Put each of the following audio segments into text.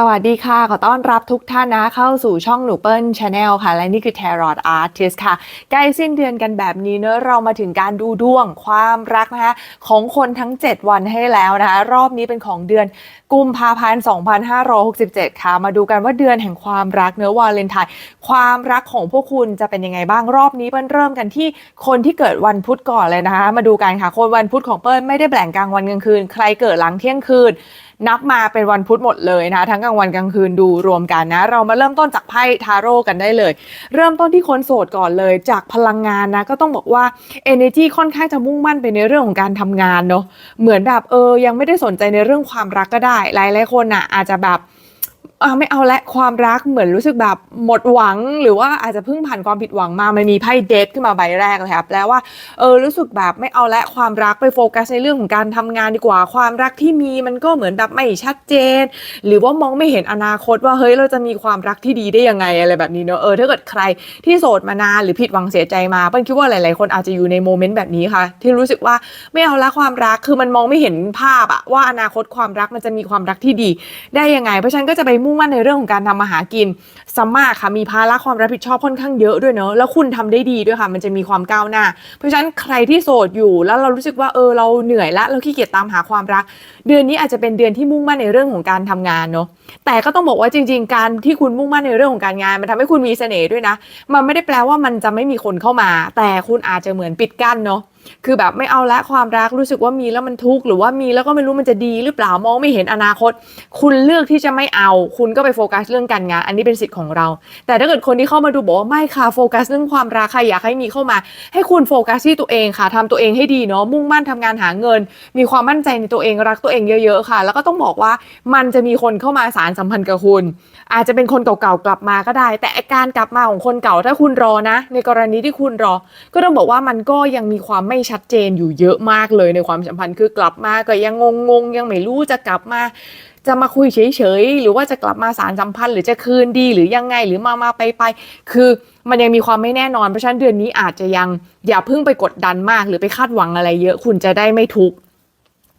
สวัสดีค่ะ ขอต้อนรับทุกท่านนะเข้าสู่ช่องหนูเปิ้ลชาแนลค่ะ และนี่คือ Tarot Artist ค่ะ ใกล้สิ้นเดือนกันแบบนี้เนอะเรามาถึงการดูดวงความรักนะคะของคนทั้ง 7 วันให้แล้วนะคะรอบนี้เป็นของเดือนกุมภาพันธ์ 2567 ค่ะ มาดูกันว่าเดือนแห่งความรักเนื้อวาเลนไทน์ความรักของพวกคุณจะเป็นยังไงบ้างรอบนี้เปิ้ลเริ่มกันที่คนที่เกิดวันพุธก่อนเลยนะคะ มาดูกันค่ะคนวันพุธของเปิ้ลไม่ได้แบ่งกลางวันกลางคืน ใครเกิดหลังเที่ยงคืน นับมาเป็นวันพุธหมดเลยนะคะทั้งกลางวันกลางคืนดูรวมกันนะ เรามาเริ่มต้นจากไพ่ทาโร่กันได้เลย เริ่มต้นที่คนโสดก่อนเลย จากพลังงานนะก็ต้องบอกว่า energy ค่อนข้างจะมุ่งมั่นไปในเรื่องของการทำงานเนาะเหมือนแบบเออยังไม่ได้สนใจในเรื่องความรักก็ได้ หลายๆคนอะอาจจะแบบ อ่าไม่เอาละความรักเหมือนรู้สึกแบบหมดหวัง หรือว่าอาจจะเพิ่งผ่านความผิดหวังมามันมีไพ่เดทขึ้นมาใบแรกเลยครับแปลว่าเออรู้สึกแบบไม่เอาละความรักไปโฟกัสในเรื่องของการทำงานดีกว่า ความรักที่มีมันก็เหมือนแบบไม่ชัดเจน หรือว่ามองไม่เห็นอนาคตว่าเฮ้ยเราจะมีความรักที่ดีได้ยังไงอะไรแบบนี้เนอะเออถ้าเกิดใครที่โสดมานานหรือผิดหวังเสียใจมาเปิ้ลคิดว่าหลาย ๆ คนอาจจะอยู่ในโมเมนต์แบบนี้ค่ะ ที่รู้สึกว่าไม่เอาละความรักคือมันมองไม่เห็นภาพอะว่าอนาคตความรักมันจะมีความรักที่ดีได้ยังไง เพราะฉันก็จะไปมุ่งมั่นในเรื่องของการทำมาหากินซัมมาค่ะมีภาระความรับผิดชอบค่อนข้างเยอะด้วยเนอะแล้วคุณทำได้ดีด้วยค่ะ มันจะมีความก้าวหน้า เพราะฉะนั้นใครที่โสดอยู่แล้วเรารู้สึกว่าเออเราเหนื่อยละเราขี้เกียจตามหาความรัก เดือนนี้อาจจะเป็นเดือนที่มุ่งมั่นในเรื่องของการทำงานเนอะแต่ก็ต้องบอกว่าจริง ๆ การที่คุณมุ่งมั่นในเรื่องของการงาน มันทำให้คุณมีเสน่ห์ด้วยนะ มันไม่ได้แปลว่ามันจะไม่มีคนเข้ามา แต่คุณอาจจะเหมือนปิดกั้นเนาะ คือแบบไม่เอาละความรักรู้สึกว่ามีแล้วมันทุกข์หรือว่ามีแล้วก็ไม่รู้มันจะดีหรือเปล่ามองไม่เห็นอนาคต คุณเลือกที่จะไม่เอา คุณก็ไปโฟกัสเรื่องการงาน อันนี้เป็นสิทธิ์ของเรา แต่ถ้าเกิดคนที่เข้ามาดูบอกว่าไม่ค่ะโฟกัสเรื่องความรักค่ะอยากให้มีเข้ามา ให้คุณโฟกัสที่ตัวเองค่ะทำตัวเองให้ดีเนาะมุ่งมั่นทำงานหาเงิน มีความมั่นใจในตัวเองรักตัวเองเยอะๆค่ะ แล้วก็ต้องบอกว่ามันจะมีคนเข้ามาสารสัมพันธ์กับคุณ อาจจะเป็นคนเก่าๆกลับมาก็ได้ แต่การกลับมาของคนเก่าถ้าคุณรอนะ ในกรณีที่คุณรอ ก็ต้องบอกว่ามันก็ยังมีความไม่ชัดเจนอยู่เยอะมากเลยในความสัมพันธ์คือกลับมาก็ยังงงๆยังไม่รู้จะกลับมาจะมาคุยเฉยๆ หรือว่าจะกลับมาสารสัมพันธ์หรือจะคืนดีหรือยังไงหรือมามาไปไปคือมันยังมีความไม่แน่นอนเพราะฉะนั้นเดือนนี้อาจจะยังอย่าเพิ่งไปกดดันมาก หรือไปคาดหวังอะไรเยอะคุณจะได้ไม่ทุกข์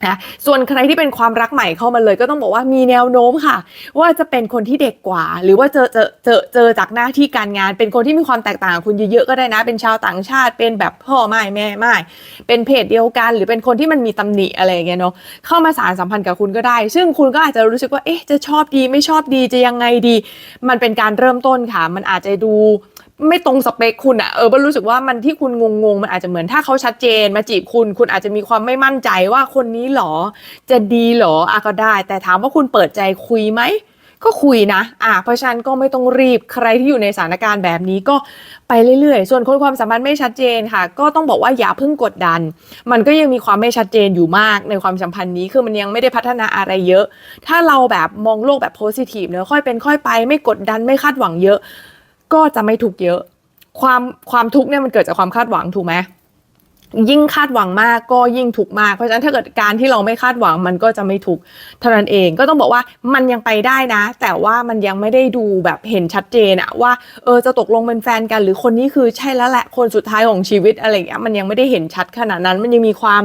นะส่วนใครที่เป็นความรักใหม่เข้ามาเลยก็ต้องบอกว่ามีแนวโน้มค่ะ ว่าจะเป็นคนที่เด็กกว่า หรือว่าเจอเจอเจอเจอจากหน้าที่การงาน เป็นคนที่มีความแตกต่างคุณเยอะๆก็ได้นะ เป็นชาวต่างชาติเป็นแบบพ่อไม่แม่ไม่เป็นเพศเดียวกัน หรือเป็นคนที่มันมีตำหนิอะไรอย่างเงี้ยเนาะเข้ามาสารสัมพันธ์กับคุณก็ได้ ซึ่งคุณก็อาจจะรู้สึกว่าเอ๊ะจะชอบดีไม่ชอบดีจะยังไงดี มันเป็นการเริ่มต้นค่ะ มันอาจจะดู ไม่ตรงสเปคคุณอะเออบิ้ลรู้สึกว่ามันที่คุณงงๆมันอาจจะเหมือนถ้าเขาชัดเจนมาจีบคุณ คุณอาจจะมีความไม่มั่นใจว่าคนนี้หรอ จะดีหรออะก็ได้ แต่ถามว่าคุณเปิดใจคุยไหมก็คุยนะอะเพราะฉันก็ไม่ต้องรีบใครที่อยู่ในสถานการณ์แบบนี้ก็ไปเรื่อยๆ ส่วนคนความสัมพันธ์ไม่ชัดเจนค่ะ ก็ต้องบอกว่าอย่าเพิ่งกดดัน มันก็ยังมีความไม่ชัดเจนอยู่มากในความสัมพันธ์นี้คือมันยังไม่ได้พัฒนาอะไรเยอะ ถ้าเราแบบมองโลกแบบโพสิทีฟเนอะค่อยเป็นค่อยไป ไม่กดดันไม่คาดหวังเยอะ ก็จะไม่ทุกเยอะ ความความทุกเนี่ยมันเกิดจากความคาดหวังถูกไหมยิ่งคาดหวังมากก็ยิ่งทุกมาก เพราะฉะนั้นถ้าเกิดการที่เราไม่คาดหวังมันก็จะไม่ทุกเท่านั้นเองก็ต้องบอกว่ามันยังไปได้นะ แต่ว่ามันยังไม่ได้ดูแบบเห็นชัดเจนอะว่าเออจะตกลงเป็นแฟนกัน หรือคนนี้คือใช่แล้วแหละคนสุดท้ายของชีวิตอะไรอย่างเงี้ยมันยังไม่ได้เห็นชัดขนาดนั้น มันยังมีความ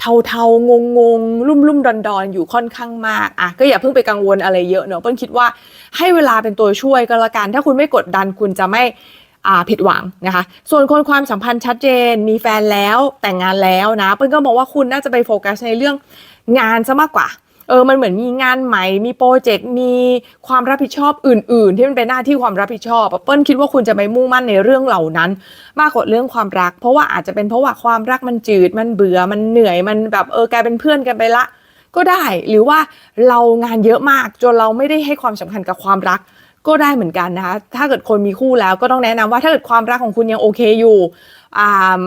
เทาเทางงงๆ ลุ่มลุ่มดอนดอนๆ อยู่ค่อนข้างมากอะก็อย่าเพิ่งไปกังวลอะไรเยอะเนอะเปิ้ลคิดว่าให้เวลาเป็นตัวช่วยก็แล้วกัน ถ้าคุณไม่กดดันคุณจะไม่ผิดหวังนะคะ ส่วนคนความสัมพันธ์ชัดเจน มีแฟนแล้วแต่งงานแล้วนะ เปิ้ลก็มองว่าคุณน่าจะไปโฟกัสในเรื่องงานซะมากกว่า เออมันเหมือนมีงานใหม่มีโปรเจกต์มีความรับผิดชอบอื่น ๆ ที่มันเป็นหน้าที่ความรับผิดชอบเปิ้ลคิดว่าคุณจะไปมุ่งมั่นในเรื่องเหล่านั้น มากกว่าเรื่องความรัก เพราะว่าอาจจะเป็นเพราะว่าความรักมันจืดมันเบื่อมันเหนื่อยมันแบบเออกลายเป็นเพื่อนกันไปละ ก็ได้หรือว่าเรางานเยอะมากจนเราไม่ได้ให้ความสำคัญกับความรักก็ได้เหมือนกันนะคะ ถ้าเกิดคนมีคู่แล้วก็ต้องแนะนำว่าถ้าเกิดความรักของคุณยังโอเคอยู่อ่า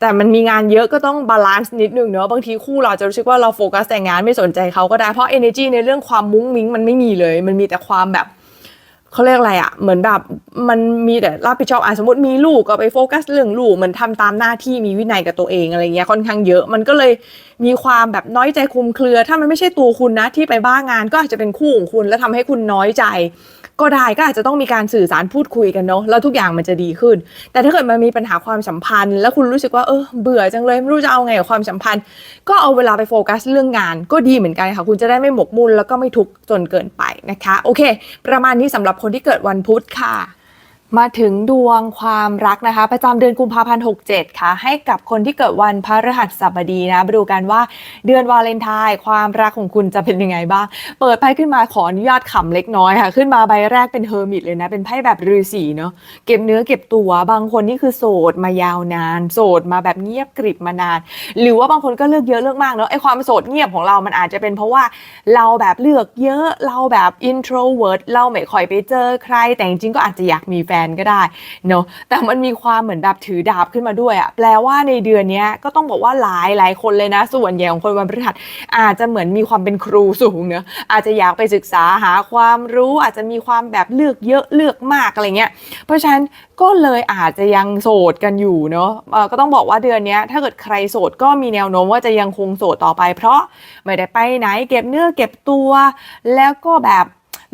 แต่มันมีงานเยอะก็ต้องบาลานซ์นิดนึงเนอะบางทีคู่เราจะรู้สึกว่าเราโฟกัสแต่งานไม่สนใจเขาก็ได้เพราะ energy ในเรื่องความมุ้งมิ้งมันไม่มีเลย มันมีแต่ความแบบเขาเรียกอะไรอะ่ะเหมือนแบบมันมีแต่รับผิดชอบอะสมมติมีลูกก็ไปโฟกัสเรื่องลูกเหมือนทำตามหน้าที่มีวินัยกับตัวเองอะไรเงี้ยค่อนข้างเยอะ มันก็เลยมีความแบบน้อยใจคุมเครือ ถ้ามันไม่ใช่ตัวคุณนะที่ไปบ้างานก็อาจจะเป็นคู่ของคุณแล้วทำให้คุณน้อยใจ ก็ได้ก็อาจจะต้องมีการสื่อสารพูดคุยกันเนาะแล้วทุกอย่างมันจะดีขึ้น แต่ถ้าเกิดมันมีปัญหาความสัมพันธ์ แล้วคุณรู้สึกว่าเออเบื่อจังเลยไม่รู้จะเอาไงกับความสัมพันธ์ ก็เอาเวลาไปโฟกัสเรื่องงาน ก็ดีเหมือนกันค่ะคุณจะได้ไม่หมกมุ่นแล้วก็ไม่ทุกข์จนเกินไปนะคะ โอเค ประมาณนี้สำหรับคนที่เกิดวันพุธค่ะ มาถึงดวงความรักนะคะ ประจำเดือนกุมภาพันธ์67 ค่ะ ให้กับคนที่เกิดวันพฤหัสบดีนะมาดูกันว่าเดือนวาเลนไทน์ความรักของคุณจะเป็นยังไงบ้าง เปิดไพ่ขึ้นมาขออนุญาตขำเล็กน้อยค่ะ ขึ้นมาใบแรกเป็นเฮอร์มิตเลยนะ เป็นไพ่แบบฤาษีเนาะเก็บเนื้อเก็บตัวบางคนนี่คือโสดมายาวนาน โสดมาแบบเงียบกริบมานาน หรือว่าบางคนก็เลือกเยอะเลือกมากเนาะไอความโสดเงียบของเรา มันอาจจะเป็นเพราะว่าเราแบบเลือกเยอะเราแบบ introvert เราไม่ค่อยไปเจอใคร แต่จริงก็อาจจะอยากมีแฟนก็ได้เนอะแต่มันมีความเหมือนแบบถือดาบขึ้นมาด้วยอะแปลว่าในเดือนนี้ก็ต้องบอกว่าหลายหลายคนเลยนะ ส่วนใหญ่ของคนวันพฤหัสอาจจะเหมือนมีความเป็นครูสูงเนอะอาจจะอยากไปศึกษาหาความรู้อาจจะมีความแบบเลือกเยอะเลือกมากอะไรเงี้ยเพราะฉะนั้นก็เลยอาจจะยังโสดกันอยู่เนอะก็ต้องบอกว่าเดือนนี้ถ้าเกิดใครโสดก็มีแนวโน้มว่าจะยังคงโสดต่อไป เพราะไม่ได้ไปไหนเก็บเนื้อเก็บตัว แล้วก็แบบ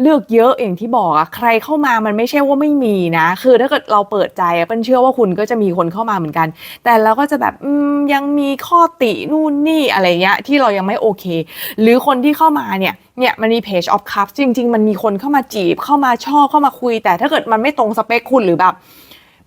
เลือกเยอะอย่างที่บอกอะใครเข้ามามันไม่ใช่ว่าไม่มีนะ คือถ้าเกิดเราเปิดใจอะเป็นเชื่อว่าคุณก็จะมีคนเข้ามาเหมือนกัน แต่เราก็จะแบบยังมีข้อตินู่นนี่อะไรเงี้ยที่เรายังไม่โอเค หรือคนที่เข้ามาเนี่ยเนี่ยมันมีเพจออฟคัพจริง ๆ มันมีคนเข้ามาจีบเข้ามาชอบเข้ามาคุย แต่ถ้าเกิดมันไม่ตรงสเปคคุณหรือแบบ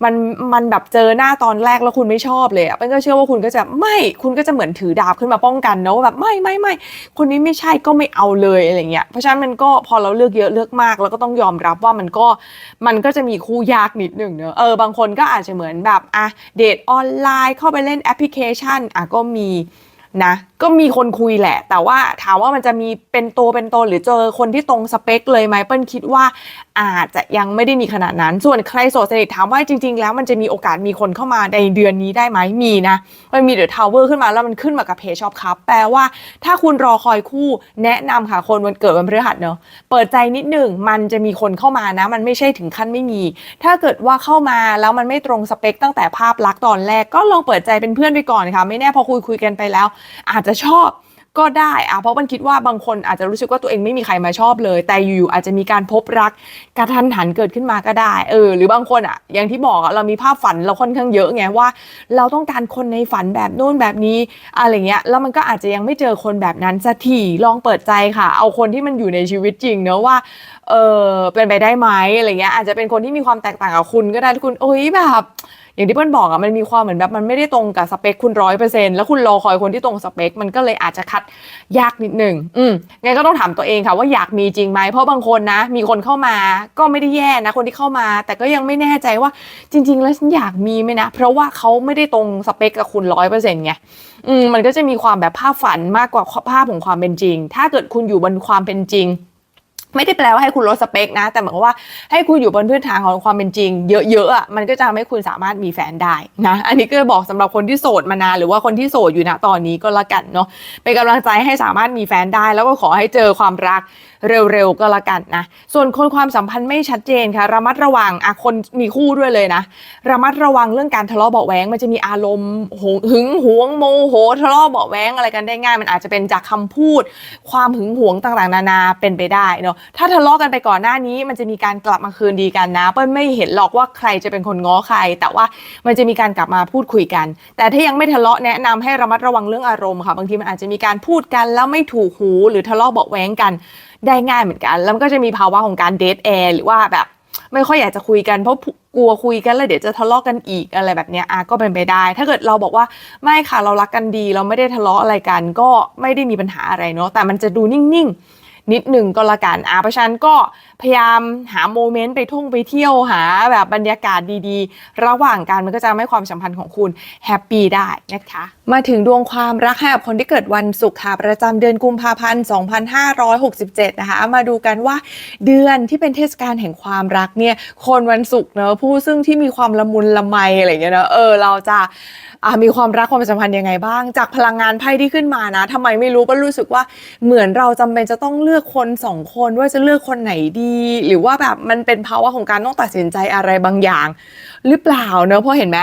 มันมันแบบเจอหน้าตอนแรกแล้วคุณไม่ชอบเลยอะเปิ้ลก็เชื่อว่าคุณก็จะไม่คุณก็จะเหมือนถือดาบขึ้นมาป้องกันเนอะว่าแบบไม่ไม่ไม่คนนี้ไม่ใช่ก็ไม่เอาเลยอะไรเงี้ยเพราะฉะนั้นมันก็พอเราเลือกเยอะเลือกมาก แล้วก็ต้องยอมรับว่ามันก็มันก็จะมีคู่ยากนิดหนึ่งเนอะเออบางคนก็อาจจะเหมือนแบบอะเดทออนไลน์เข้าไปเล่นแอปพลิเคชันอะก็มีนะ ก็มีคนคุยแหละ แต่ว่าถามว่ามันจะมีเป็นตัวเป็นตนหรือเจอคนที่ตรงสเปคเลยไหมเปิ้ลคิดว่าอาจจะยังไม่ได้มีขนาดนั้น ส่วนใครโสดสนิทถามว่าจริง ๆ แล้วมันจะมีโอกาสมีคนเข้ามาในเดือนนี้ได้ไหมมีนะ มันมีเดอะทาวเวอร์ขึ้นมาแล้วมันขึ้นมากับเพจช็อปครับแปลว่าถ้าคุณรอคอยคู่แนะนำค่ะคนวันเกิดวันพฤหัสเนอะเปิดใจนิดหนึ่งมันจะมีคนเข้ามานะ มันไม่ใช่ถึงขั้นไม่มี ถ้าเกิดว่าเข้ามาแล้วมันไม่ตรงสเปคตั้งแต่ภาพลักษณ์ตอนแรกก็ลองเปิดใจเป็นเพื่อนไปก่อนค่ะ ไม่แน่พอคุยคุยกันไปแล้ว อาจจะชอบก็ได้อะเพราะมันคิดว่าบางคนอาจจะรู้สึกว่าตัวเองไม่มีใครมาชอบเลย แต่อยู่ๆอาจจะมีการพบรักกระทันหันเกิดขึ้นมาก็ได้ เออ หรือบางคนอะอย่างที่บอกเรามีภาพฝันเราค่อนข้างเยอะไงว่า เราต้องการคนในฝันแบบนู่นแบบนี้อะไรเงี้ย แล้วมันก็อาจจะยังไม่เจอคนแบบนั้นสักทีลองเปิดใจค่ะ เอาคนที่มันอยู่ในชีวิตจริงเนอะว่า เออเป็นไปได้ไหมอะไรเงี้ย อาจจะเป็นคนที่มีความแตกต่างกับคุณก็ได้คุณโอ้ยแบบ อย่างที่เปิ้ลบอกอะมันมีความเหมือนแบบมันไม่ได้ตรงกับสเปคคุณร้อยเปอร์เซ็นต์แล้วคุณรอคอยคนที่ตรงสเปค มันก็เลยอาจจะคัดยากนิดหนึ่งอืมงั้นก็ต้องถามตัวเองค่ะว่าอยากมีจริงไหมเพราะบางคนนะ มีคนเข้ามาก็ไม่ได้แย่นะคนที่เข้ามา แต่ก็ยังไม่แน่ใจว่าจริง ๆ แล้วฉันอยากมีไหมนะ เพราะว่าเขาไม่ได้ตรงสเปคกับคุณร้อยเปอร์เซ็นต์ไงอืมมันก็จะมีความแบบภาพฝันมากกว่าภาพของความเป็นจริง ถ้าเกิดคุณอยู่บนความเป็นจริง ไม่ได้แปลว่าให้คุณลดสเปคนะ แต่หมายความว่าให้คุณอยู่บนพื้นฐานของความเป็นจริง เยอะๆอะมันก็จะทำให้คุณสามารถมีแฟนได้นะ อันนี้ก็บอกสำหรับคนที่โสดมานานหรือว่าคนที่โสดอยู่ณตอนนี้ก็แล้วกันเนาะเป็นกำลังใจให้สามารถมีแฟนได้ แล้วก็ขอให้เจอความรักเร็วๆก็แล้วกันนะ ส่วนคนความสัมพันธ์ไม่ชัดเจนค่ะ ระมัดระวังอะคนมีคู่ด้วยเลยนะ ระมัดระวังเรื่องการทะเลาะเบาะแวงมันจะมีอารมณ์หึงหวงโมโหทะเลาะเบาะแวงอะไรกันได้ง่าย มันอาจจะเป็นจากคำพูด ความหึงหวงต่างๆ นานาเป็นไปได้เนาะถ้าทะเลาะกันไปก่อนหน้านี้ มันจะมีการกลับมาคืนดีกันนะ เปิ้ลไม่เห็นหรอกว่าใครจะเป็นคนง้อใคร แต่ว่ามันจะมีการกลับมาพูดคุยกัน แต่ถ้ายังไม่ทะเลาะแนะนำให้ระมัดระวังเรื่องอารมณ์ค่ะ บางทีมันอาจจะมีการพูดกันแล้วไม่ถูกหูหรือทะเลาะเบาแว้งกันได้ง่ายเหมือนกัน แล้วมันก็จะมีภาวะของการเดทแอร์หรือว่าแบบไม่ค่อยอยากจะคุยกันเพราะกลัวคุยกันแล้วเดี๋ยวจะทะเลาะกันอีกอะไรแบบนี้อะก็เป็นไปได้ ถ้าเกิดเราบอกว่าไม่ค่ะเรารักกันดี เราไม่ได้ทะเลาะอะไรกัน ก็ไม่ได้มีปัญหาอะไรเนาะแต่มันจะดูนิ่งๆ นิดหนึ่งก็ละกันอ่าเพราะฉะนั้นก็ พยายามหาโมเมนต์ไปท่องไปเที่ยวหาแบบบรรยากาศดีๆ ระหว่างกันมันก็จะทำให้ความสัมพันธ์ของคุณแฮปปี้ได้นะคะ มาถึงดวงความรักให้กับคนที่เกิดวันศุกร์ค่ะประจำเดือนกุมภาพันธ์ 2567 นะคะ มาดูกันว่าเดือนที่เป็นเทศกาลแห่งความรักเนี่ยคนวันศุกร์เนอะผู้ซึ่งที่มีความละมุนละไมอะไรเงี้ยเนอะเออเราจะมีความรักความสัมพันธ์ยังไงบ้าง จากพลังงานไพ่ที่ขึ้นมานะทำไมไม่รู้ก็รู้สึกว่าเหมือนเราจำเป็นจะต้องเลือกลือกคนสองคนว่าจะเลือกคนไหนดีหรือว่าแบบมันเป็นภาวะของการต้องตัดสินใจอะไรบางอย่าง หรือเปล่าเนอะเพราะเห็นไหม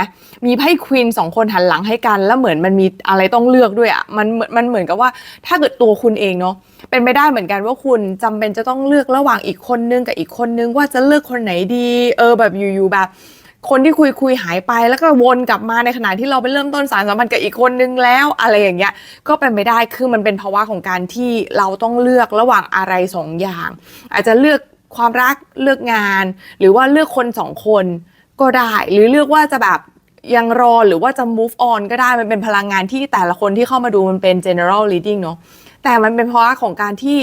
มีไพ่ควีนสองคนหันหลังให้กันแล้วเหมือนมันมีอะไรต้องเลือกด้วยอะ่ะมันเหมือนมันเหมือนกับว่าถ้าเกิดตัวคุณเองเนาะเป็นไม่ได้เหมือนกันว่าคุณจำเป็นจะต้องเลือกระหว่างอีกคนนึงกับอีกคนนึงว่าจะเลือกคนไหนดี เออแบบอยู่ๆแบบคนที่คุยคุยหายไปแล้วก็วนกลับมาในขณะที่เราไปเริ่มต้นสารสัมพันธ์กับอีกคนนึงแล้วอะไรอย่างเงี้ยก็เป็นไม่ได้คือมันเป็นภาวะของการที่เราต้องเลือกระหว่างอะไรสองอย่าง อาจจะเลือก ความรักเลือกงาน หรือว่าเลือกคนสองคนก็ได้ หรือเลือกว่าจะแบบยังรอหรือว่าจะ move on ก็ได้มันเป็นพลังงานที่แต่ละคนที่เข้ามาดูมันเป็น general reading เนาะแต่มันเป็นภาะของการที่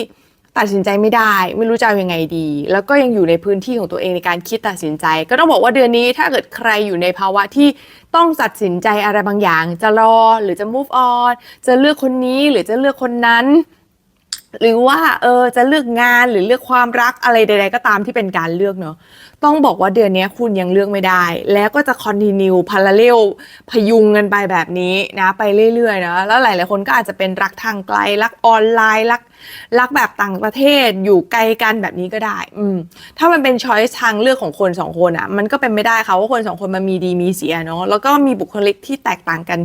ตัดสินใจไม่ได้ ไม่รู้จะเอายังไงดี แล้วก็ยังอยู่ในพื้นที่ของตัวเองในการคิดตัดสินใจ ก็ต้องบอกว่าเดือนนี้ถ้าเกิดใครอยู่ในภาวะที่ต้องตัดสินใจอะไรบางอย่าง จะรอหรือจะ move on จะเลือกคนนี้หรือจะเลือกคนนั้น หรือว่าเออจะเลือกงานหรือเลือกความรักอะไรใด ๆ ก็ตามที่เป็นการเลือกเนาะต้องบอกว่าเดือนนี้คุณยังเลือกไม่ได้ แล้วก็จะ continue parallel พยุงกันไปแบบนี้นะไปเรื่อยๆนะแล้วหลายๆคนก็อาจจะเป็นรักทางไกลรักออนไลน์รักรักแบบต่างประเทศอยู่ไกลกันแบบนี้ก็ได้ อืมถ้ามันเป็นช้อยส์ทางเลือกของคนสองคนอะ่ะ มันก็เป็นไม่ได้ค่ะว่าคนสองคนมันมีดีมีเสียเนาะแล้วก็มีบุคลิกที่แตกต่างกัน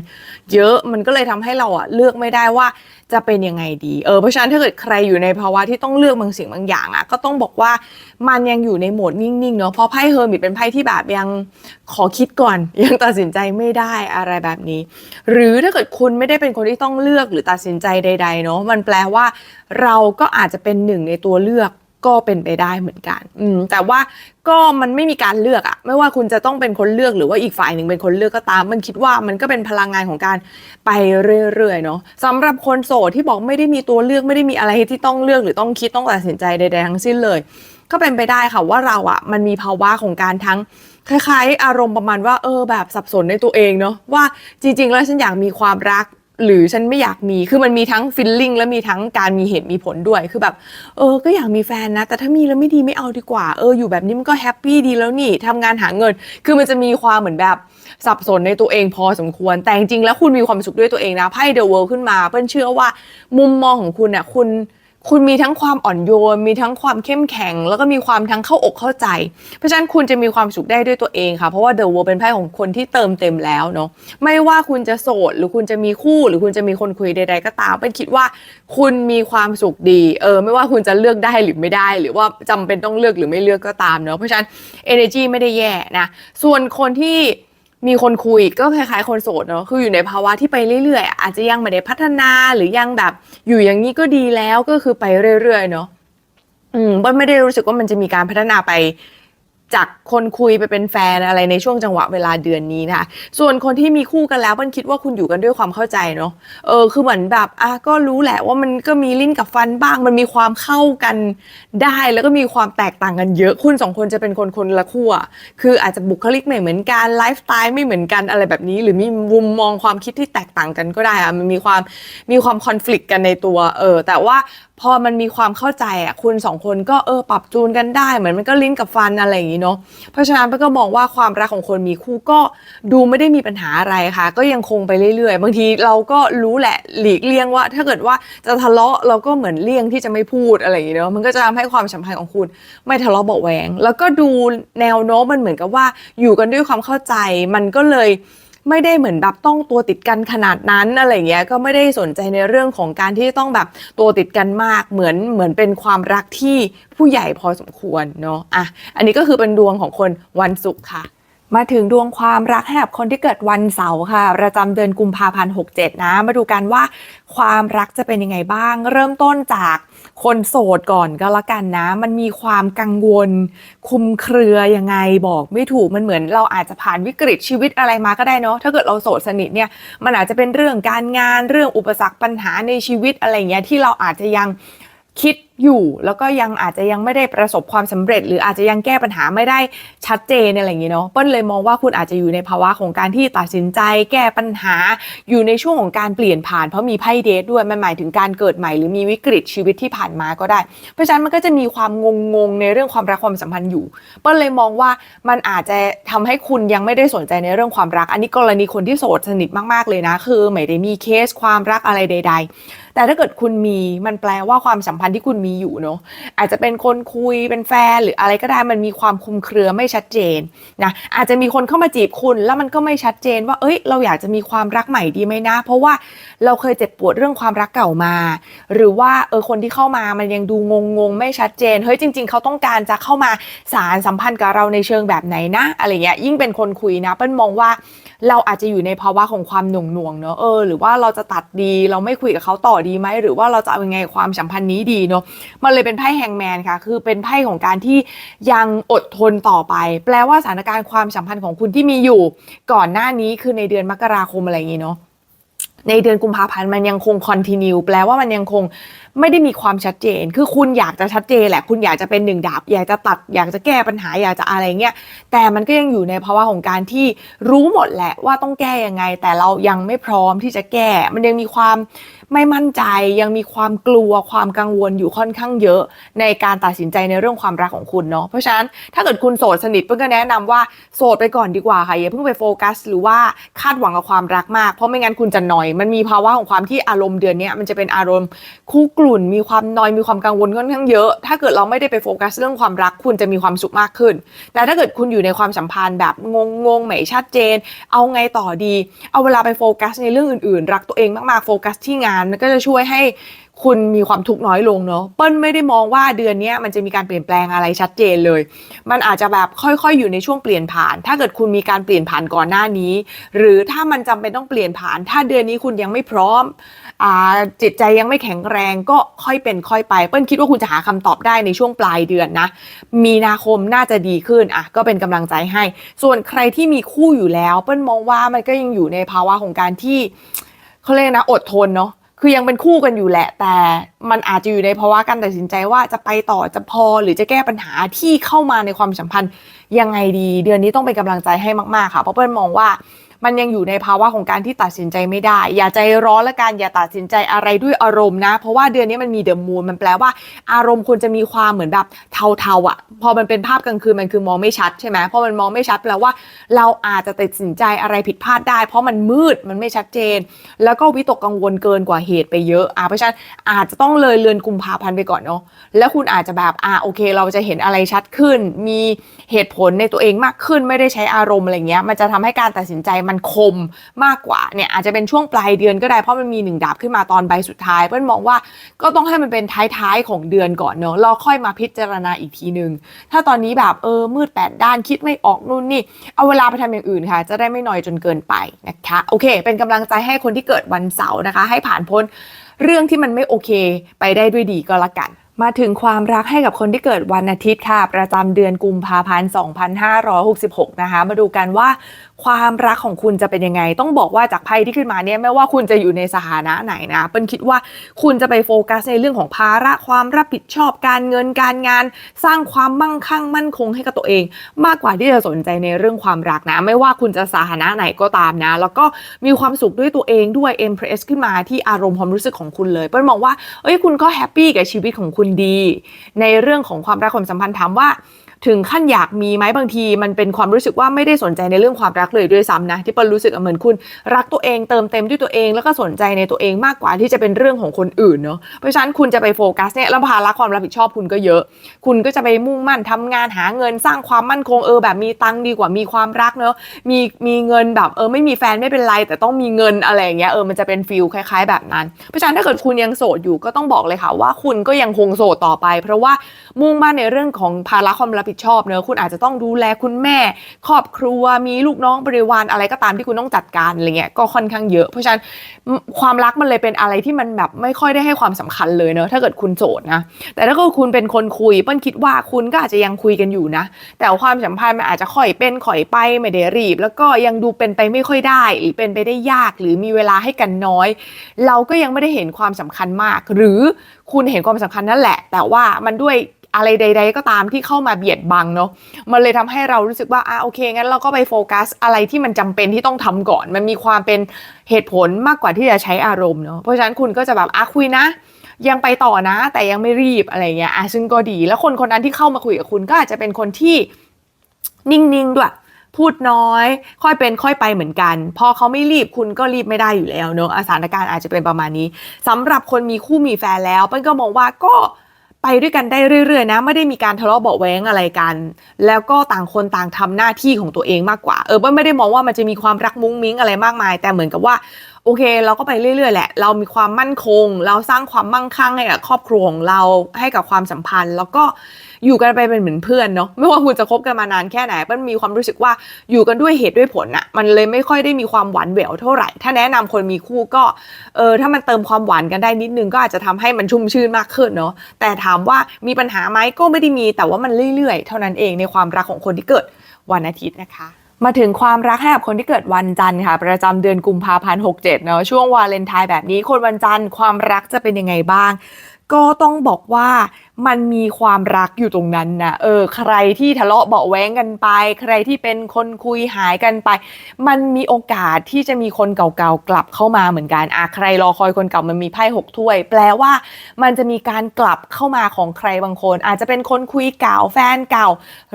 เยอะมันก็เลยทำให้เราอะเลือกไม่ได้ว่า จะเป็นยังไงดี เออ เพราะฉะนั้นถ้าเกิดใครอยู่ในภาวะที่ต้องเลือกบางสิ่งบางอย่างอะก็ต้องบอกว่ามันยังอยู่ในโหมดนิ่งๆเนาะ เพราะไพ่เฮอร์มิตเป็นไพ่ที่แบบยังขอคิดก่อน ยังตัดสินใจไม่ได้อะไรแบบนี้ หรือถ้าเกิดคุณไม่ได้เป็นคนที่ต้องเลือกหรือตัดสินใจใด ๆ เนาะ มันแปลว่าเราก็อาจจะเป็นหนึ่งในตัวเลือก ก็เป็นไปได้เหมือนกัน อืม แต่ว่าก็มันไม่มีการเลือกอะไม่ว่าคุณจะต้องเป็นคนเลือกหรือว่าอีกฝ่ายหนึ่งเป็นคนเลือกก็ตาม มันคิดว่ามันก็เป็นพลังงานของการไปเรื่อยๆเนาะสำหรับคนโสดที่บอกไม่ได้มีตัวเลือกไม่ได้มีอะไรที่ต้องเลือกหรือต้องคิดต้องตัดสินใจใดๆทั้งสิ้นเลย ก็เป็นไปได้ค่ะว่าเราอะมันมีภาวะของการทั้งคล้ายๆ อารมณ์ประมาณว่าเออแบบสับสนในตัวเองเนาะว่าจริง ๆ แล้วฉันอยากมีความรัก หรือฉันไม่อยากมี คือมันมีทั้งฟิลลิ่งและมีทั้งการมีเหตุมีผลด้วย คือแบบ เออ ก็อยากมีแฟนนะ แต่ถ้ามีแล้วไม่ดีไม่เอาดีกว่า เออ อยู่แบบนี้มันก็แฮปปี้ดีแล้วนี่ทำงานหาเงิน คือมันจะมีความเหมือนแบบสับสนในตัวเองพอสมควร แต่จริงๆแล้วคุณมีความสุขด้วยตัวเองนะ ไพ่เดอะเวิลด์ขึ้นมา เปิ้ลเชื่อว่ามุมมองของคุณเนี่ยคุณ คุณมีทั้งความอ่อนโยน มีทั้งความเข้มแข็ง แล้วก็มีความทั้งเข้าอกเข้าใจ เพราะฉะนั้นคุณจะมีความสุขได้ด้วยตัวเองค่ะ เพราะว่าเดอะ o ว l เป็นไพ่ของคนที่เติมเต็มแล้วเนาะ ไม่ว่าคุณจะโสด หรือคุณจะมีคู่หรือคุณจะมีคนคุยใด ๆ ก็ตาม เป็นคิดว่าคุณมีความสุขดี เออ ไม่ว่าคุณจะเลือกได้หรือไม่ได้ หรือว่าจำเป็นต้องเลือกหรือไม่เลือกก็ตามเนาะ เพราะฉะนั้น energy ไม่ได้แย่นะ ส่วนคนที่ มีคนคุยก็คล้ายๆ คนโสดเนาะคืออยู่ในภาวะที่ไปเรื่อยๆ อาจจะยังไม่ได้พัฒนาหรือยังแบบ อยู่อย่างนี้ก็ดีแล้วก็คือไปเรื่อยๆ เนาะอืมเบิ้ลไม่ได้รู้สึกว่ามันจะมีการพัฒนาไป จากคนคุยไปเป็นแฟนอะไรในช่วงจังหวะเวลาเดือนนี้นะคะส่วนคนที่มีคู่กันแล้วเบิ้ลคิดว่าคุณอยู่กันด้วยความเข้าใจเนาะเออคือเหมือนแบบอะก็รู้แหละว่ามันก็มีลิ้นกับฟันบ้าง มันมีความเข้ากันได้ แล้วก็มีความแตกต่างกันเยอะคุณสองคนจะเป็นคนคนละขั้วคืออาจจะบุคลิกไม่เหมือนกันไลฟ์สไตล์ไม่เหมือนกันอะไรแบบนี้ หรือมีมุมมองความคิดที่แตกต่างกันก็ได้อะมันมีความมีความคอน FLICT กันในตัวเออแต่ว่า พอมันมีความเข้าใจอะคุณสองคนก็เออปรับจูนกันได้ เหมือนมันก็ลิ้นกับฟันอะไรอย่างนี้เนาะเพราะฉะนั้นเป้ก็มองว่าความรักของคนมีคู่ก็ดูไม่ได้มีปัญหาอะไรค่ะ ก็ยังคงไปเรื่อยๆ บางทีเราก็รู้แหละหลีกเลี่ยงว่า ถ้าเกิดว่าจะทะเลาะเราก็เหมือนเลี่ยงที่จะไม่พูดอะไรอย่างนี้เนาะมันก็จะทำให้ความสัมพันธ์ของคุณ ไม่ทะเลาะเบาแหวง แล้วก็ดูแนวโน้มมันเหมือนกับว่าอยู่กันด้วยความเข้าใจมันก็เลย ไม่ได้เหมือนแบบต้องตัวติดกันขนาดนั้นอะไรเงี้ยก็ไม่ได้สนใจในเรื่องของการที่ต้องแบบตัวติดกันมากเหมือนเหมือนเป็นความรักที่ผู้ใหญ่พอสมควรเนาะอะอันนี้ก็คือเป็นดวงของคนวันศุกร์ค่ะมาถึงดวงความรักให้กับคนที่เกิดวันเสาร์ค่ะ ประจำเดือนกุมภาพันธ์ 67 นะ มาดูกันว่าความรักจะเป็นยังไงบ้าง เริ่มต้นจาก คนโสดก่อนก็แล้วกันนะ มันมีความกังวล คุมเครือยังไงบอกไม่ถูกมันเหมือน เราอาจจะผ่านวิกฤตชีวิตอะไรมาก็ได้เนาะถ้าเกิดเราโสดสนิทเนี่ยมันอาจจะเป็นเรื่องการงานเรื่องอุปสรรคปัญหาในชีวิตอะไรเงี้ยที่เราอาจจะยังคิด อยู่ แล้วก็ยังอาจจะยังไม่ได้ประสบความสำเร็จ หรืออาจจะยังแก้ปัญหาไม่ได้ชัดเจนอะไรอย่างนี้เนาะเปิ้ลเลยมองว่าคุณอาจจะอยู่ในภาวะของการที่ตัดสินใจแก้ปัญหา อยู่ในช่วงของการเปลี่ยนผ่านเพราะมีไพ่เดทด้วยมันหมายถึงการเกิดใหม่ หรือมีวิกฤตชีวิตที่ผ่านมาก็ได้ เพราะฉะนั้นมันก็จะมีความงงๆในเรื่องความรักความสัมพันธ์อยู่ เปิ้ลเลยมองว่ามันอาจจะทำให้คุณยังไม่ได้สนใจในเรื่องความรัก อันนี้กรณีคนที่โสดสนิทมากๆเลยนะ คือไม่ได้มีเคสความรักอะไรใด ๆ แต่ถ้าเกิดคุณมีมันแปลว่าความสัมพันธ์ที่คุณมีมีอยู่เนาะอาจจะเป็นคนคุยเป็นแฟนหรืออะไรก็ได้มันมีความคลุมเครือไม่ชัดเจนนะอาจจะมีคนเข้ามาจีบคุณแล้วมันก็ไม่ชัดเจนว่าเอ้ยเราอยากจะมีความรักใหม่ดีไหมนะ เพราะว่าเราเคยเจ็บปวดเรื่องความรักเก่ามา หรือว่าเออคนที่เข้ามามันยังดูงงงๆไม่ชัดเจนเฮ้ยจริง ๆ เขาต้องการจะเข้ามาสารสัมพันธ์กับเราในเชิงแบบไหนนะอะไรเงี้ยยิ่งเป็นคนคุยนะเปิ้ลมองว่าเราอาจจะอยู่ในภาวะของความหน่วงหน่วงๆเนอะเออหรือว่าเราจะตัดดีเราไม่คุยกับเขาต่อดีไหมหรือว่าเราจะเอายังไงความสัมพันธ์นี้ดีเนอะมันเลยเป็นไพ่แฮงแมนค่ะ คือเป็นไพ่ของการที่ยังอดทนต่อไป แปลว่าสถานการณ์ความสัมพันธ์ของคุณที่มีอยู่ ก่อนหน้านี้คือในเดือนมกราคมอะไรอย่างงี้เนาะในเดือนกุมภาพันธ์มันยังคงคอนติเนียแปลว่ามันยังคงไม่ได้มีความชัดเจน คือคุณอยากจะชัดเจนแหละ คุณอยากจะเป็นหนึ่งดาบ อยากจะตัด อยากจะแก้ปัญหา อยากจะอะไรเงี้ย แต่มันก็ยังอยู่ในภาวะของการที่รู้หมดแหละว่าต้องแก้ยังไง แต่เรายังไม่พร้อมที่จะแก้ มันยังมีความ ไม่มั่นใจยังมีความกลัวความกังวลอยู่ค่อนข้างเยอะ ในการตัดสินใจในเรื่องความรักของคุณเนาะเพราะฉะนั้นถ้าเกิดคุณโสดสนิทเพื่อนก็แนะนำว่าโสดไปก่อนดีกว่าค่ะอย่าเพิ่งไปโฟกัส หรือว่าคาดหวังกับความรักมากเพราะไม่งั้นคุณจะหน่อย มันมีภาวะของความที่อารมณ์เดือนนี้มันจะเป็นอารมณ์คู่กลุ่นมีความนอยมีความกังวลค่อนข้างเยอะ ถ้าเกิดเราไม่ได้ไปโฟกัสเรื่องความรักคุณจะมีความสุขมากขึ้น แต่ถ้าเกิดคุณอยู่ในความสัมพันธ์แบบงงๆไม่ชัดเจน เอาไงต่อดี เอาเวลาไปโฟกัสในเรื่องอื่น ๆ รักตัวเองมากๆโฟกัสที่งานมันก็จะช่วยให้คุณมีความทุกข์น้อยลงเนาะเปิ้ลไม่ได้มองว่าเดือนนี้มันจะมีการเปลี่ยนแปลงอะไรชัดเจนเลย มันอาจจะแบบค่อยๆ อยู่ในช่วงเปลี่ยนผ่าน ถ้าเกิดคุณมีการเปลี่ยนผ่านก่อนหน้านี้ หรือถ้ามันจำเป็นต้องเปลี่ยนผ่าน ถ้าเดือนนี้คุณยังไม่พร้อมอจิตใจยังไม่แข็งแรงก็ค่อยเป็นค่อยไป เปิ้ลคิดว่าคุณจะหาคำตอบได้ในช่วงปลายเดือนนะ มีนาคมน่าจะดีขึ้นอะก็เป็นกำลังใจให้ ส่วนใครที่มีคู่อยู่แล้ว เปิ้ลมองว่ามันก็ยังอยู่ในภาวะของการที่เขาเรียกนะอดทนเนาะ คือยังเป็นคู่กันอยู่แหละ แต่มันอาจจะอยู่ในภาวะการตัดสินใจว่าจะไปต่อจะพอหรือจะแก้ปัญหาที่เข้ามาในความสัมพันธ์ยังไงดี เดือนนี้ต้องเป็นกำลังใจให้มาก ๆ ค่ะเพราะเปิ้ลมองว่า มันยังอยู่ในภาวะของการที่ตัดสินใจไม่ได้ อย่าใจร้อนละกันอย่าตัดสินใจอะไรด้วยอารมณ์นะ เพราะว่าเดือนนี้มันมีเดอะมูนมันแปลว่า อารมณ์คุณจะมีความเหมือนแบบเทาๆอะ พอมันเป็นภาพกลางคืนมันคือมองไม่ชัดใช่ไหมพอมันมองไม่ชัดแปลว่า เราอาจจะตัดสินใจอะไรผิดพลาดได้ เพราะมันมืดมันไม่ชัดเจน แล้วก็วิตกกังวลเกินกว่าเหตุไปเยอะอะเพราะฉะนั้นอาจจะต้องเลยเลือนกุมภาพันธ์ไปก่อนเนาะแล้วคุณอาจจะแบบอะโอเค เราจะเห็นอะไรชัดขึ้น มีเหตุผลในตัวเองมากขึ้นไม่ได้ใช้อารมณ์อะไรเงี้ยมันจะทำให้การตัดสินใจมันคมมากกว่าเนี่ยอาจจะเป็นช่วงปลายเดือนก็ได้เพราะมันมีหนึ่งดาบขึ้นมาตอนใบสุดท้ายเปิ้ลมองว่าก็ต้องให้มันเป็นท้ายๆของเดือนก่อนเนาะเราค่อยมาพิจารณาอีกทีนึง ถ้าตอนนี้แบบเออมืดแปดด้านคิดไม่ออกนู่นนี่ เอาเวลาไปทำอย่างอื่นค่ะ จะได้ไม่น้อยจนเกินไปนะคะโอเค เป็นกำลังใจให้คนที่เกิดวันเสาร์นะคะ ให้ผ่านพ้นเรื่องที่มันไม่โอเคไปได้ด้วยดีก็แล้วกันมาถึงความรักให้กับคนที่เกิดวันอาทิตย์ค่ะ ประจำเดือนกุมภาพันธ์ 2566 นะคะ มาดูกันว่า ความรักของคุณจะเป็นยังไง ต้องบอกว่าจากไพ่ที่ขึ้นมาเนี่ยไม่ว่าคุณจะอยู่ในสถานะไหนนะเปิ้ลคิดว่าคุณจะไปโฟกัสในเรื่องของภาระความรับผิดชอบการเงินการงาน สร้างความมั่งคั่งมั่นคงให้กับตัวเอง มากกว่าที่จะสนใจในเรื่องความรักนะ ไม่ว่าคุณจะสถานะไหนก็ตามนะ แล้วก็มีความสุขด้วยตัวเองด้วย e m p r e s s ขึ้นมาที่อารมณ์ความรู้สึกของคุณเลยเปิ้ลมองว่าเอ้ยคุณก็แฮปปี้กับชีวิตของคุณดี ในเรื่องของความรักความสัมพันธ์ถามว่า ถึงขั้นอยากมีไหมบางทีมันเป็นความรู้สึกว่าไม่ได้สนใจในเรื่องความรักเลยด้วยซ้ำนะที่เปิ้ลรู้สึกเหมือนคุณรักตัวเองเติมเต็มด้วยตัวเอง แล้วก็สนใจในตัวเองมากกว่าที่จะเป็นเรื่องของคนอื่นเนาะเพราะฉะนั้นคุณจะไปโฟกัสเนี่ยแล้วภาระความรับผิดชอบคุณก็เยอะ คุณก็จะไปมุ่งมั่นทำงานหาเงินสร้างความมั่นคงเออแบบมีตังค์ดีกว่ามีความรักเนาะมีมีเงินแบบเออไม่มีแฟนไม่เป็นไร แต่ต้องมีเงินอะไรอย่างเงี้ยเออมันจะเป็นฟิลคล้าย ๆ แบบนั้น เพราะฉะนั้นถ้าเกิดคุณยังโสดอยู่ก็ต้องบอกเลยค่ะว่าคุณก็ยังคงโสดต่อไป เพราะว่ามุ่งมั่นในเรื่องของภาระความรับผิดชอบเนอะคุณอาจจะต้องดูแลคุณแม่ ครอบครัวมีลูกน้องบริวารอะไรก็ตามที่คุณต้องจัดการอะไรเงี้ยก็ค่อนข้างเยอะ เพราะฉะนั้นความรักมันเลยเป็นอะไรที่มันแบบไม่ค่อยได้ให้ความสำคัญเลยเนอะถ้าเกิดคุณโสดนะแต่ถ้าเกิดคุณเป็นคนคุยเปิ้ลคิดว่าคุณก็อาจจะยังคุยกันอยู่นะ แต่ความสัมพันธ์มันอาจจะค่อยเป็นค่อยไปไม่ได้รีบ แล้วก็ยังดูเป็นไปไม่ค่อยได้หรือเป็นไปได้ยากหรือมีเวลาให้กันน้อย เราก็ยังไม่ได้เห็นความสำคัญมาก หรือคุณเห็นความสำคัญนั่นแหละ แต่ว่ามันด้วย อะไรใด ๆ ก็ตามที่เข้ามาเบียดบังเนาะมันเลยทำให้เรารู้สึกว่าอะโอเคงั้นเราก็ไปโฟกัสอะไรที่มันจำเป็นที่ต้องทำก่อน มันมีความเป็นเหตุผลมากกว่าที่จะใช้อารมณ์เนาะเพราะฉะนั้นคุณก็จะแบบอะคุยนะยังไปต่อนะ แต่ยังไม่รีบอะไรเงี้ยอะซึ่งก็ดี แล้วคนคนนั้นที่เข้ามาคุยกับคุณก็อาจจะเป็นคนที่นิ่งๆด้วยพูดน้อย ค่อยเป็นค่อยไปเหมือนกัน พอเขาไม่รีบคุณก็รีบไม่ได้อยู่แล้วเนอะสถานการณ์อาจจะเป็นประมาณนี้สำหรับคนมีคู่มีแฟนแล้วเปิ้ลก็มองว่าก็ ไปด้วยกันได้เรื่อยๆนะ ไม่ได้มีการทะเลาะเบาแว้งอะไรกัน แล้วก็ต่างคนต่างทำหน้าที่ของตัวเองมากกว่า เออเปิ้ลไม่ได้มองว่ามันจะมีความรักมุ้งมิ้งอะไรมากมาย แต่เหมือนกับว่า โอเค เราก็ไปเรื่อยๆแหละ เรามีความมั่นคง เราสร้างความมั่งคั่งให้กับครอบครัวของเราให้กับความสัมพันธ์ แล้วก็ อยู่กันไปเป็นเหมือนเพื่อนเนาะไม่ว่าคุณจะคบกันมานานแค่ไหนเปิ้ลมีความรู้สึกว่าอยู่กันด้วยเหตุด้วยผลอะมันเลยไม่ค่อยได้มีความหวานแหววเท่าไหร่ ถ้าแนะนำคนมีคู่ก็เออถ้ามันเติมความหวานกันได้นิดนึงก็อาจจะทำให้มันชุ่มชื่นมากขึ้นเนาะแต่ถามว่ามีปัญหาไหมก็ไม่ได้มี แต่ว่ามันเรื่อยๆ เท่านั้นเองในความรักของคนที่เกิดวันอาทิตย์นะคะมาถึงความรักให้กับคนที่เกิดวันจันทร์ค่ะ ประจำเดือนกุมภาพันธ์67เนาะช่วงวาเลนไทน์แบบนี้คนวันจันทร์ความรักจะเป็นยังไงบ้าง ก็ต้องบอกว่า มันมีความรักอยู่ตรงนั้นนะเออ ใครที่ทะเลาะเบาแว้งกันไป ใครที่เป็นคนคุยหายกันไป มันมีโอกาสที่จะมีคนเก่าๆกลับเข้ามาเหมือนกันอะใครรอคอยคนเก่ามันมีไพ่หกถ้วย แปลว่า มันจะมีการกลับเข้ามาของใครบางคน อาจจะเป็นคนคุยเก่าแฟนเก่า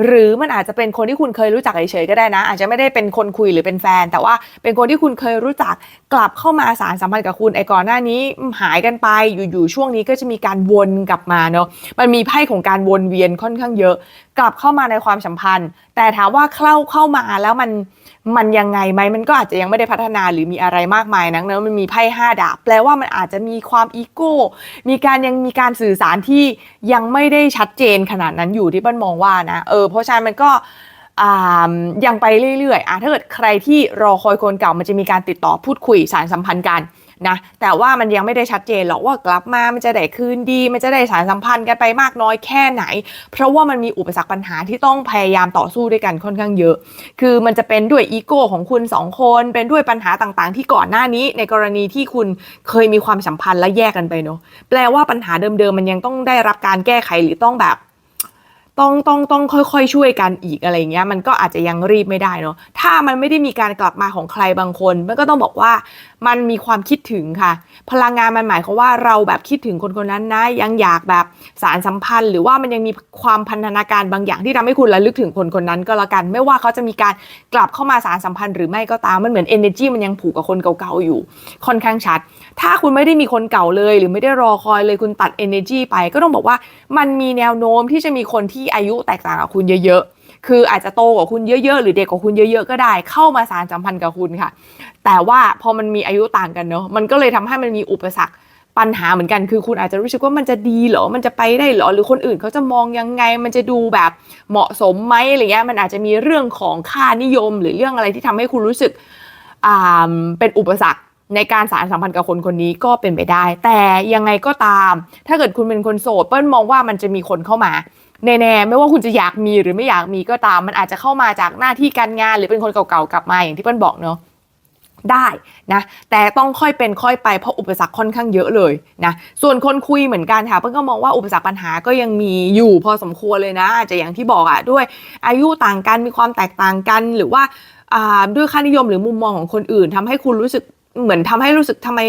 หรือมันอาจจะเป็นคนที่คุณเคยรู้จักเฉยๆก็ได้นะ อาจจะไม่ได้เป็นคนคุยหรือเป็นแฟน แต่ว่าเป็นคนที่คุณเคยรู้จักกลับเข้ามาสารสัมพันธ์กับคุณไอ้ก่อนหน้านี้หายกันไปอยู่ๆช่วงนี้ก็จะมีการวนกลับมาเนาะมันมีไพ่ของการวนเวียนค่อนข้างเยอะ กลับเข้ามาในความสัมพันธ์ แต่ถามว่าเข้าเข้ามาแล้วมันมันยังไงไหมมันก็อาจจะยังไม่ได้พัฒนาหรือมีอะไรมากมายนักนะมันมีไพ่ห้าดาบแปลว่ามันอาจจะมีความอีโก้มีการยังมีการสื่อสารที่ยังไม่ได้ชัดเจนขนาดนั้นอยู่ที่เปิ้ลมองว่านะเออเพราะฉะนั้นมันก็ยังไปเรื่อยๆอะถ้าเกิดใครที่รอคอยคนเก่ามันจะมีการติดต่อพูดคุยสารสัมพันธ์กัน นะแต่ว่ามันยังไม่ได้ชัดเจนหรอกว่ากลับมามันจะได้คืนดี มันจะได้สารสัมพันธ์กันไปมากน้อยแค่ไหน เพราะว่ามันมีอุปสรรคปัญหาที่ต้องพยายามต่อสู้ด้วยกันค่อนข้างเยอะ คือมันจะเป็นด้วยอีโก้ของคุณสองคน เป็นด้วยปัญหาต่างๆ ที่ก่อนหน้านี้ในกรณีที่คุณเคยมีความสัมพันธ์และแยกกันไปเนาะแปลว่าปัญหาเดิมๆมันยังต้องได้รับการแก้ไขหรือต้องแบบต้องต้องต้องค่อย ๆ ช่วยกันอีกอะไรเงี้ยมันก็อาจจะยังรีบไม่ได้เนาะถ้ามันไม่ได้มีการกลับมาของใครบางคน มันก็ต้องบอกว่ามันมีความคิดถึงค่ะ พลังงานมันหมายความว่าเราแบบคิดถึงคนคนนั้นนะยังอยากแบบสารสัมพันธ์ หรือว่ามันยังมีความพันธนาการบางอย่างที่ทำให้คุณระลึกถึงคนคนนั้นก็แล้วกัน ไม่ว่าเขาจะมีการกลับเข้ามาสารสัมพันธ์หรือไม่ก็ตามมันเหมือน energy มันยังผูกกับคนเก่าๆอยู่ ค่อนข้างชัด ถ้าคุณไม่ได้มีคนเก่าเลย หรือไม่ได้รอคอยเลยคุณตัด energy ไปก็ต้องบอกว่ามันมีแนวโน้มที่จะมีคนที่อายุแตกต่างกับคุณเยอะๆ คืออาจจะโตกว่าคุณเยอะๆ หรือเด็กกว่าคุณเยอะ ๆ ก็ได้ เข้ามาสารสัมพันธ์กับคุณค่ะ แต่ว่าพอมันมีอายุต่างกันเนาะมันก็เลยทำให้มันมีอุปสรรคปัญหาเหมือนกันคือคุณอาจจะรู้สึกว่ามันจะดีเหรอ มันจะไปได้เหรอ หรือคนอื่นเขาจะมองยังไง มันจะดูแบบเหมาะสมไหมอะไรเงี้ย มันอาจจะมีเรื่องของค่านิยม หรือเรื่องอะไรที่ทำให้คุณรู้สึกอ่าเป็นอุปสรรคในการสารสัมพันธ์กับคนคนนี้ก็เป็นไปได้ แต่ยังไงก็ตาม ถ้าเกิดคุณเป็นคนโสดเปิ้ลมองว่ามันจะมีคนเข้ามา แน่ๆไม่ว่าคุณจะอยากมีหรือไม่อยากมีก็ตาม มันอาจจะเข้ามาจากหน้าที่การงาน หรือเป็นคนเก่าๆกลับมาอย่างที่เปิ้ลบอกเนาะได้นะแต่ต้องค่อยเป็นค่อยไปเพราะอุปสรรคค่อนข้างเยอะเลยนะส่วนคนคุยเหมือนกันค่ะเปิ้ลก็มองว่าอุปสรรคปัญหาก็ยังมีอยู่พอสมควรเลยนะอาจจะอย่างที่บอกอะด้วยอายุต่างกันมีความแตกต่างกันหรือว่าอ่าด้วยค่านิยมหรือมุมมองของคนอื่นทำให้คุณรู้สึก เหมือนทำให้รู้สึกทำไม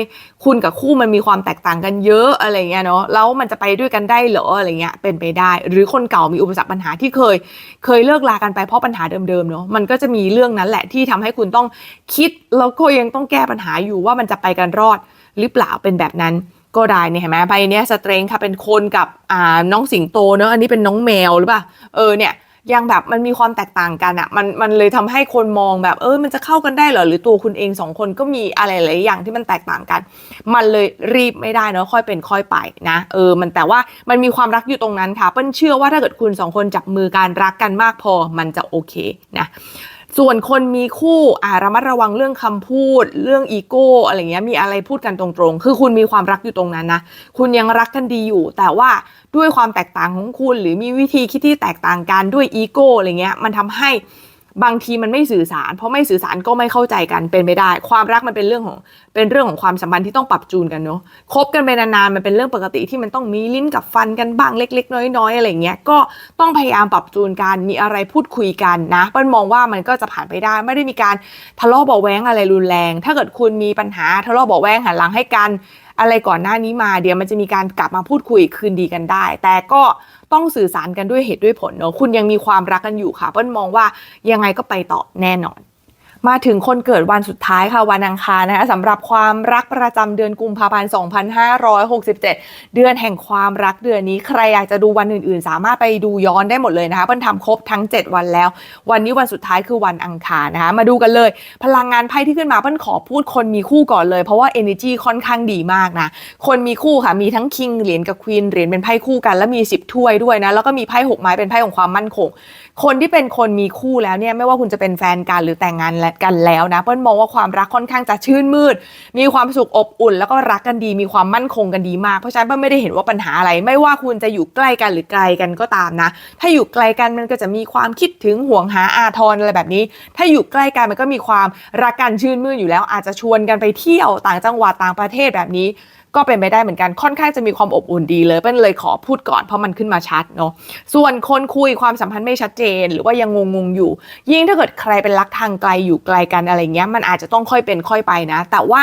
คุณกับคู่มันมีความแตกต่างกันเยอะอะไรเงี้ยเนาะแล้วมันจะไปด้วยกันได้เหรออะไรเงี้ยเป็นไปได้ หรือคนเก่ามีอุปสรรคปัญหาที่เคย เคยเลิกลากันไปเพราะปัญหาเดิมๆเนาะมันก็จะมีเรื่องนั้นแหละที่ทำให้คุณต้องคิดแล้วก็ยังต้องแก้ปัญหาอยู่ว่ามันจะไปกันรอดหรือเปล่าเป็นแบบนั้นก็ได้เนี่ยเห็นไหมใบเนี้ยสเตรงค่ะเป็นคนกับอ่าน้องสิงโตเนอะอันนี้เป็นน้องแมวหรือเปล่าเออเนี่ย ยังแบบมันมีความแตกต่างกันอะมันมันเลยทำให้คนมองแบบเออมันจะเข้ากันได้เหรอหรือตัวคุณเองสองคนก็มีอะไรหลายอย่างที่มันแตกต่างกัน มันเลยรีบไม่ได้เนาะค่อยเป็นค่อยไปนะเออมันแต่ว่ามันมีความรักอยู่ตรงนั้นค่ะเปิ้ลเชื่อว่าถ้าเกิดคุณสองคนจับมือการรักกันมากพอมันจะโอเคนะ ส่วนคนมีคู่อ่าระมัดระวังเรื่องคำพูด เรื่องอีโก้อะไรเงี้ยมีอะไรพูดกันตรงๆ คือคุณมีความรักอยู่ตรงนั้นนะคุณยังรักกันดีอยู่ แต่ว่าด้วยความแตกต่างของคุณ หรือมีวิธีคิดที่แตกต่างกันด้วยอีโก้อะไรเงี้ยมันทำให้ บางทีมันไม่สื่อสาร เพราะไม่สื่อสารก็ไม่เข้าใจกันเป็นไม่ได้ ความรักมันเป็นเรื่องของเป็นเรื่องของความสัมพันธ์ที่ต้องปรับจูนกันเนาะคบกันไปนานๆมันเป็นเรื่องปกติที่มันต้องมีลิ้นกับฟันกันบ้างเล็ก ๆ น้อยๆอะไรเงี้ยก็ต้องพยายามปรับจูนกันมีอะไรพูดคุยกันนะเปิ้ลมองว่ามันก็จะผ่านไปได้ ไม่ได้มีการทะเลาะเบาแว้งอะไรรุนแรง ถ้าเกิดคุณมีปัญหาทะเลาะเบาแว้งหันหลังให้กัน อะไรก่อนหน้านี้มาเดี๋ยวมันจะมีการกลับมาพูดคุยคืนดีกันได้ แต่ก็ ต้องสื่อสารกันด้วยเหตุด้วยผลเนอะคุณยังมีความรักกันอยู่ค่ะเปิ้ลมองว่ายังไงก็ไปต่อแน่นอน มาถึงคนเกิดวันสุดท้ายค่ะวันอังคารนะคะสำหรับความรักประจำเดือนกุมภาพันธ์ 2567 เดือนแห่งความรักเดือนนี้ใครอยากจะดูวันอื่นๆ สามารถไปดูย้อนได้หมดเลยนะคะเปิ้ลทำครบทั้ง 7 วันแล้ว วันนี้วันสุดท้ายคือวันอังคารนะคะมาดูกันเลย พลังงานไพ่ที่ขึ้นมาเปิ้ลขอพูดคนมีคู่ก่อนเลย เพราะว่า energy ค่อนข้างดีมากนะคนมีคู่ค่ะมีทั้งคิงเหรียญกับควีนเหรียญเป็นไพ่คู่กัน แล้วมี 10 ถ้วยด้วยนะแล้วก็มีไพ่หกไม้เป็นไพ่ของความมั่นคง คนที่เป็นคนมีคู่แล้วเนี่ยไม่ว่าคุณจะเป็นแฟนกันหรือแต่งงานกันแล้วนะเปิ้ลมองว่าความรักค่อนข้างจะชื่นมืด มีความสุขอบอุ่น แล้วก็รักกันดีมีความมั่นคงกันดีมากเพราะฉะนั้นเปิ้ลไม่ได้เห็นว่าปัญหาอะไร ไม่ว่าคุณจะอยู่ใกล้กันหรือไกลกันก็ตามนะ ถ้าอยู่ไกลกันมันก็จะมีความคิดถึงห่วงหาอาทรอะไรแบบนี้ ถ้าอยู่ใกล้กันมันก็มีความรักกันชื่นมืดอยู่แล้ว อาจจะชวนกันไปเที่ยวต่างจังหวัดต่างประเทศแบบนี้ ก็เป็นไปได้เหมือนกันค่อนข้างจะมีความอบอุ่นดีเลยเป็นเลยขอพูดก่อนเพราะมันขึ้นมาชัดเนาะส่วนคนคุยความสัมพันธ์ไม่ชัดเจน หรือว่ายังงงๆอยู่ ยิ่งถ้าเกิดใครเป็นรักทางไกลอยู่ไกลกันอะไรเงี้ยมันอาจจะต้องค่อยเป็นค่อยไปนะ แต่ว่า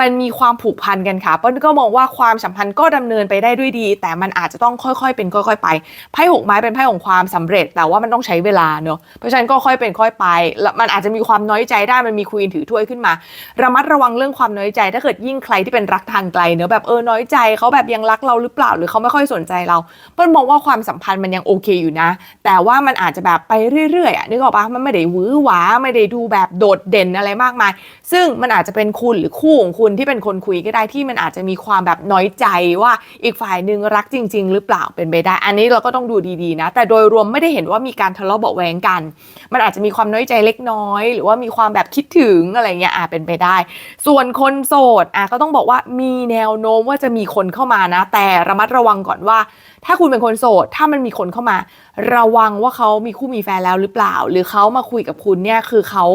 มันมีความผูกพันกันค่ะเปิ้ลก็มองว่าความสัมพันธ์ก็ดำเนินไปได้ด้วยดี แต่มันอาจจะต้องค่อยๆ เป็นค่อยๆไปไพ่หกไม้เป็นไพ่ของความสำเร็จ แต่ว่ามันต้องใช้เวลาเนาะเพราะฉะนั้นก็ค่อยเป็นค่อยไปแล้วมันอาจจะมีความน้อยใจได้มันมีควีนถือถ้วยขึ้นมา ระมัดระวังเรื่องความน้อยใจ ถ้าเกิดยิ่งใครที่เป็นรักทางไกลเนอะแบบเออน้อยใจเขาแบบยังรักเราหรือเปล่าหรือเขาไม่ค่อยสนใจเราเปิ้ลมองว่าความสัมพันธ์มันยังโอเคอยู่นะ แต่ว่ามันอาจจะแบบไปเรื่อยๆนึกออกปะมันไม่ได้วื้อหวาไม่ได้ดูแบบโดดเด่นอะไรมากมาย ซึ่งมันอาจจะเป็นคุณหรือคู่ของคุณที่เป็นคนคุยก็ได้ที่มันอาจจะมีความแบบน้อยใจว่าอีกฝ่ายหนึ่งรักจริง ๆ หรือเปล่าเป็นไปได้ อันนี้เราก็ต้องดูดีๆนะ แต่โดยรวมไม่ได้เห็นว่ามีการทะเลาะเบาแวงกัน มันอาจจะมีความน้อยใจเล็กน้อย หรือว่ามีความแบบคิดถึงอะไรเงี้ยอะเป็นไปได้ ส่วนคนโสดอะก็ต้องบอกว่ามีแนวโน้มว่าจะมีคนเข้ามานะ แต่ระมัดระวังก่อนว่า ถ้าคุณเป็นคนโสด ถ้ามันมีคนเข้ามา ระวังว่าเขามีคู่มีแฟนแล้วหรือเปล่า หรือเขามาคุยกับคุณเนี่ยคือเขา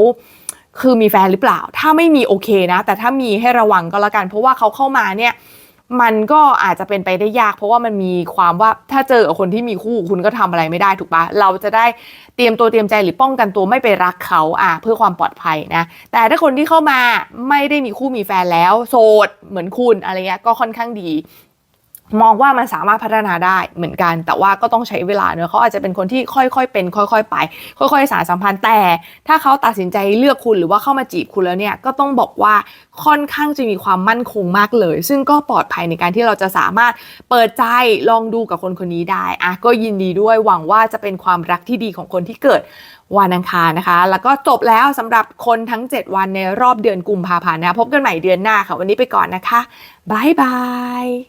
คือมีแฟนหรือเปล่า ถ้าไม่มีโอเคนะ แต่ถ้ามีให้ระวังก็แล้วกัน เพราะว่าเขาเข้ามาเนี่ยมันก็อาจจะเป็นไปได้ยาก เพราะว่ามันมีความว่าถ้าเจอกับคนที่มีคู่คุณก็ทำอะไรไม่ได้ถูกปะเราจะได้เตรียมตัวเตรียมใจหรือป้องกันตัวไม่ไปรักเขาอะเพื่อความปลอดภัยนะ แต่ถ้าคนที่เข้ามาไม่ได้มีคู่มีแฟนแล้ว โสดเหมือนคุณอะไรเงี้ยก็ค่อนข้างดี มองว่ามันสามารถพัฒนาได้เหมือนกัน แต่ว่าก็ต้องใช้เวลาเนอะเขาอาจจะเป็นคนที่ค่อยๆเป็น ค่อย ๆ ไป ค่อย ๆ สานสัมพันธ์แต่ ถ้าเขาตัดสินใจเลือกคุณหรือว่าเข้ามาจีบคุณแล้วเนี่ยก็ต้องบอกว่าค่อนข้างจะมีความมั่นคงมากเลย ซึ่งก็ปลอดภัยในการที่เราจะสามารถเปิดใจลองดูกับคนคนนี้ได้อะก็ยินดีด้วยหวังว่าจะเป็นความรักที่ดีของคนที่เกิดวันอังคารนะคะ แล้วก็จบแล้วสำหรับคนทั้ง 7 วันในรอบเดือนกุมภาพันธ์นะพบกันใหม่เดือนหน้าค่ะ วันนี้ไปก่อนนะคะบายบาย